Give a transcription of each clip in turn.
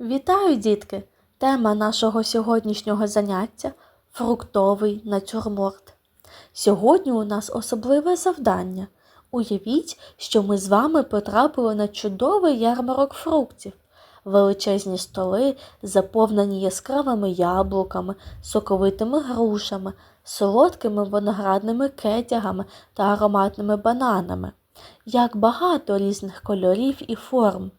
Вітаю, дітки! Тема нашого сьогоднішнього заняття фруктовий натюрморт. Сьогодні у нас особливе завдання. Уявіть, що ми з вами потрапили на чудовий ярмарок фруктів. Величезні столи, заповнені яскравими яблуками, соковитими грушами, солодкими виноградними кетягами та ароматними бананами. Як багато різних кольорів і форм.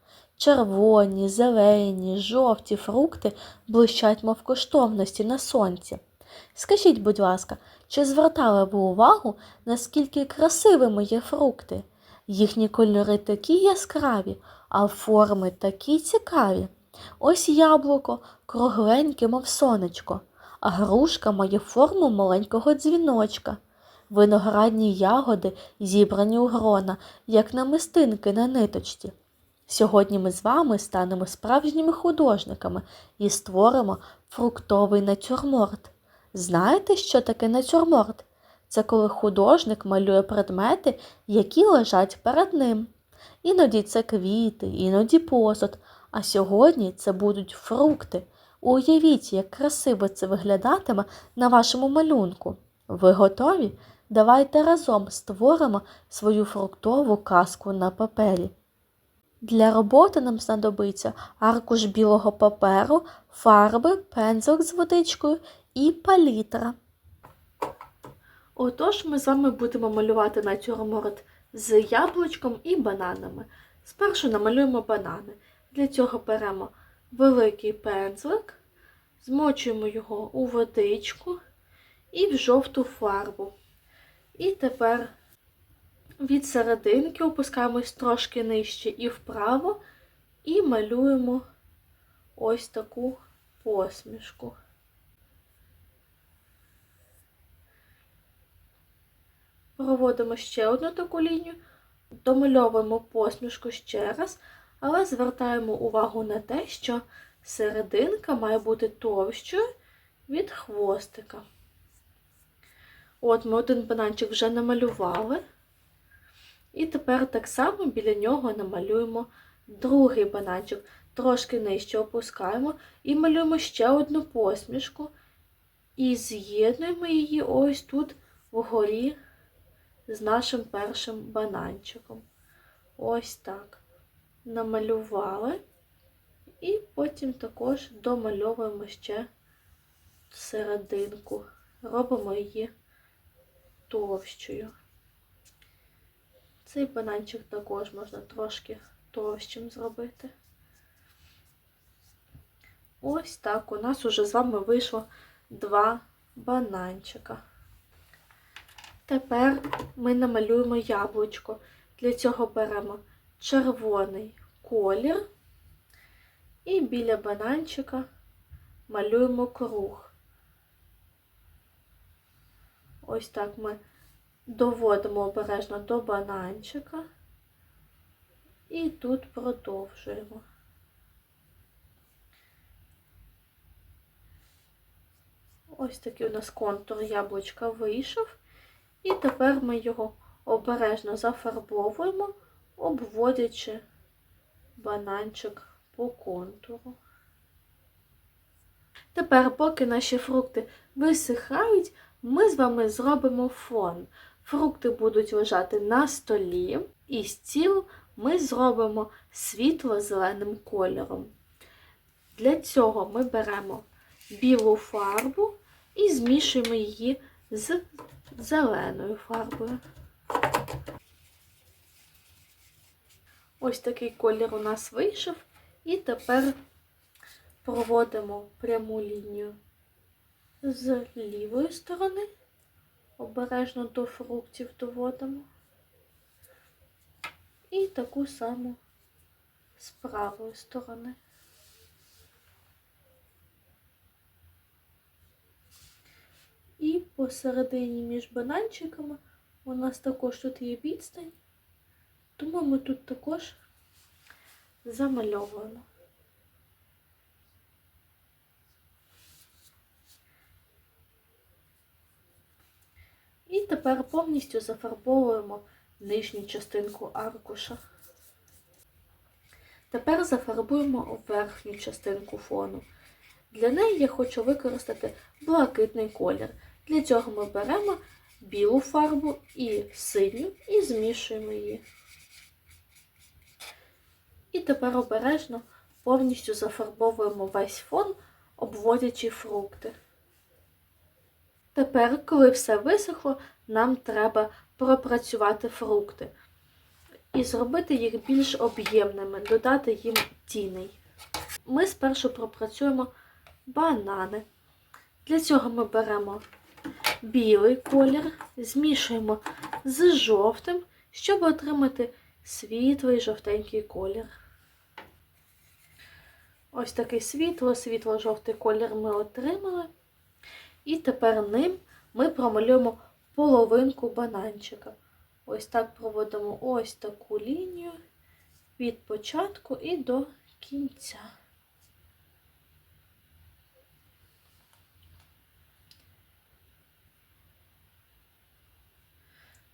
Червоні, зелені, жовті фрукти блищать, мов коштовності на сонці. Скажіть, будь ласка, чи звертали ви увагу, наскільки красивими є фрукти? Їхні кольори такі яскраві, а форми такі цікаві. Ось яблуко, кругленьке, мов сонечко, а грушка має форму маленького дзвіночка. Виноградні ягоди зібрані у грона, як намистинки на ниточці. Сьогодні ми з вами станемо справжніми художниками і створимо фруктовий натюрморт. Знаєте, що таке натюрморт? Це коли художник малює предмети, які лежать перед ним. Іноді це квіти, іноді посуд, а сьогодні це будуть фрукти. Уявіть, як красиво це виглядатиме на вашому малюнку. Ви готові? Давайте разом створимо свою фруктову казку на папері. Для роботи нам знадобиться аркуш білого паперу, фарби, пензлик з водичкою і палітра. Отож, ми з вами будемо малювати натюрморт з яблучком і бананами. Спершу намалюємо банани. Для цього беремо великий пензлик, змочуємо його у водичку і в жовту фарбу. І тепер від серединки опускаємось трошки нижче і вправо, і малюємо ось таку посмішку. Проводимо ще одну таку лінію, домальовуємо посмішку ще раз, але звертаємо увагу на те, що серединка має бути товщою від хвостика. От ми один бананчик вже намалювали. І тепер так само біля нього намалюємо другий бананчик. Трошки нижче опускаємо і малюємо ще одну посмішку. І з'єднуємо її ось тут вгорі з нашим першим бананчиком. Ось так. Намалювали. І потім також домальовуємо ще серединку. Робимо її товщою. Цей бананчик також можна трошки товщим зробити. Ось так у нас уже з вами вийшло два бананчика. Тепер ми намалюємо яблучко. Для цього беремо червоний колір і біля бананчика малюємо круг. Ось так ми доводимо обережно до бананчика і тут продовжуємо. Ось такий у нас контур яблучка вийшов, і тепер ми його обережно зафарбовуємо, обводячи бананчик по контуру. Тепер, поки наші фрукти висихають, ми з вами зробимо фон. Фрукти будуть лежати на столі, і стіл ми зробимо світло-зеленим кольором. Для цього ми беремо білу фарбу і змішуємо її з зеленою фарбою. Ось такий колір у нас вийшов, і тепер проводимо пряму лінію з лівої сторони обережно до фруктів доводимо. І таку саму з правої сторони. І посередині між бананчиками у нас також тут є відстань, тому ми тут також замальовуємо. І тепер повністю зафарбовуємо нижню частинку аркуша. Тепер зафарбуємо верхню частинку фону. Для неї я хочу використати блакитний колір. Для цього ми беремо білу фарбу і синю і змішуємо її. І тепер обережно повністю зафарбовуємо весь фон, обводячи фрукти. Тепер, коли все висохло, нам треба пропрацювати фрукти і зробити їх більш об'ємними, додати їм тіней. Ми спершу пропрацюємо банани. Для цього ми беремо білий колір, змішуємо з жовтим, щоб отримати світлий жовтенький колір. Ось такий світло-світло-жовтий колір ми отримали. І тепер ним ми промалюємо половинку бананчика. Ось так проводимо ось таку лінію від початку і до кінця.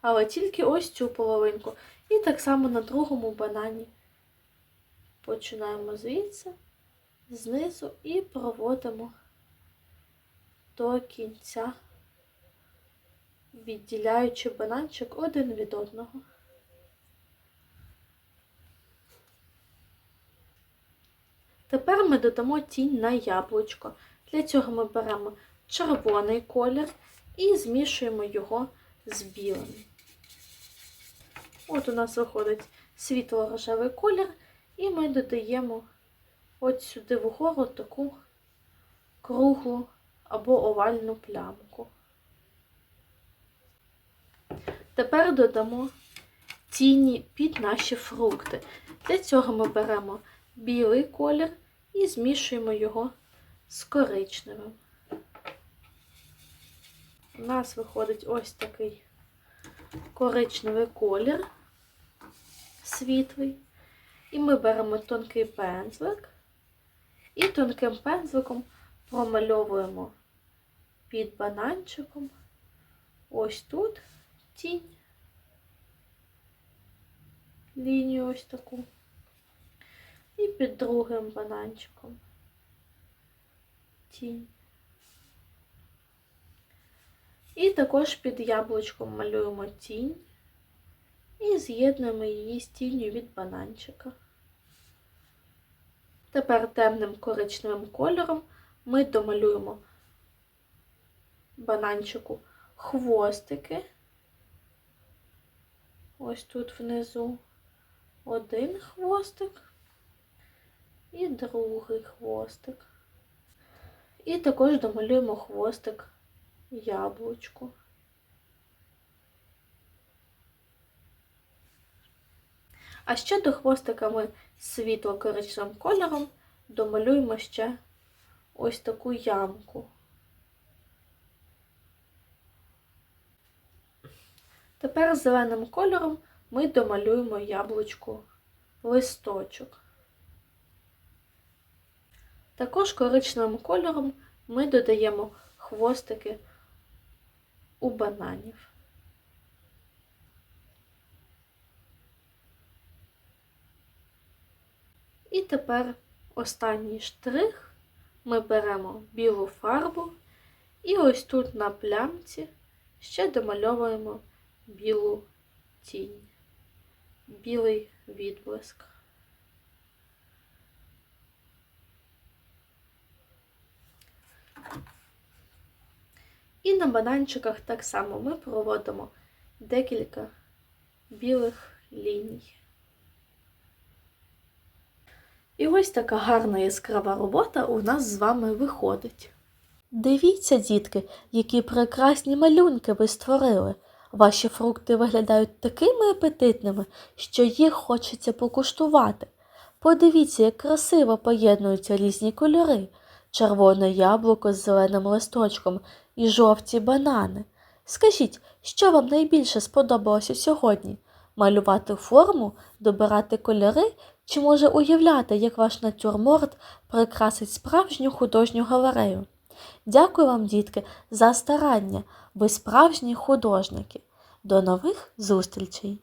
Але тільки ось цю половинку. І так само на другому банані. Починаємо звідси, знизу і проводимо до кінця, відділяючи бананчик один від одного. Тепер ми додамо тінь на яблучко. Для цього ми беремо червоний колір і змішуємо його з білим. От у нас виходить світло-рожевий колір, і ми додаємо от сюди вгору таку круглу або овальну плямку. Тепер додамо тіні під наші фрукти. Для цього ми беремо білий колір і змішуємо його з коричневим. У нас виходить ось такий коричневий колір світлий. І ми беремо тонкий пензлик і тонким пензликом промальовуємо під бананчиком ось тут тінь, лінію ось таку. І під другим бананчиком тінь. І також під яблучком малюємо тінь і з'єднуємо її з тінню від бананчика. Тепер темним коричневим кольором ми домалюємо бананчику хвостики. Ось тут внизу один хвостик і другий хвостик. І також домалюємо хвостик яблучку. А ще до хвостика ми світло-коричневим кольором домалюємо ще ось таку ямку. Тепер зеленим кольором ми домалюємо яблучку листочок. Також коричневим кольором ми додаємо хвостики у бананів. І тепер останній штрих ми беремо білу фарбу і ось тут на плямці ще домальовуємо білу тінь, білий відблиск. І на бананчиках так само ми проводимо декілька білих ліній. І ось така гарна яскрава робота у нас з вами виходить. Дивіться, дітки, які прекрасні малюнки ви створили. Ваші фрукти виглядають такими апетитними, що їх хочеться покуштувати. Подивіться, як красиво поєднуються різні кольори: червоне яблуко з зеленим листочком і жовті банани. Скажіть, що вам найбільше сподобалося сьогодні? Малювати форму, добирати кольори чи може уявляти, як ваш натюрморт прикрасить справжню художню галерею? Дякую вам, дітки, за старання. Ви справжні художники. До нових зустрічей!